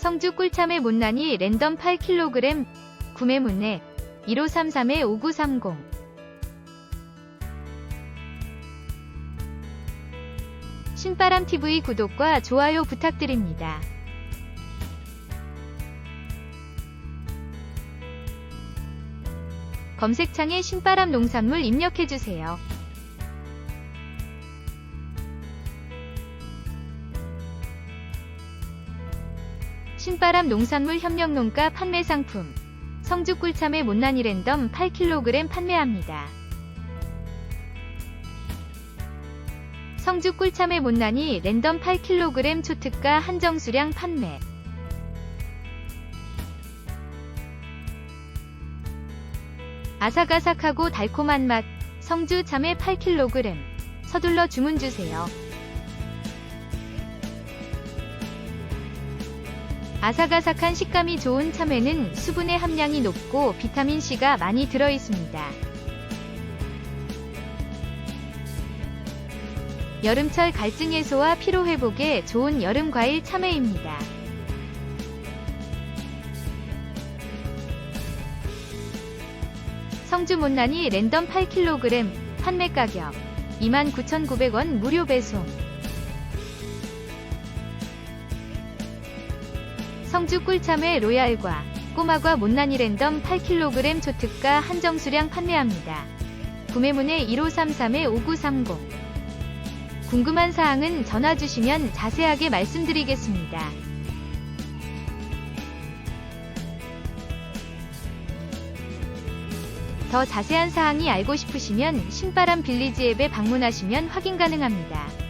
성주 꿀참의 못난이 랜덤 8kg 구매 문의 1533-5930 신바람TV 구독과 좋아요 부탁드립니다. 검색창에 신바람 농산물 입력해주세요. 신바람 농산물 협력농가 판매 상품 성주 꿀참의 못난 이 랜덤 8kg 판매합니다. 성주 꿀참의 못난이 랜덤 8kg 초특가 한정 수량 판매 아삭아삭하고 달콤한 맛 성주 참외 8kg 서둘러 주문 주세요. 아삭아삭한 식감이 좋은 참외는 수분의 함량이 높고 비타민C가 많이 들어있습니다. 여름철 갈증 해소와 피로 회복에 좋은 여름 과일 참외입니다. 성주 못난이 랜덤 8kg 판매 가격 29,900원 무료 배송 성주 꿀참외 로얄과 꼬마과 못난이 랜덤 8kg 초특가 한정 수량 판매합니다. 구매문의 1533-5930 궁금한 사항은 전화 주시면 자세하게 말씀드리겠습니다. 더 자세한 사항이 알고 싶으시면 신바람 빌리지 앱에 방문하시면 확인 가능합니다.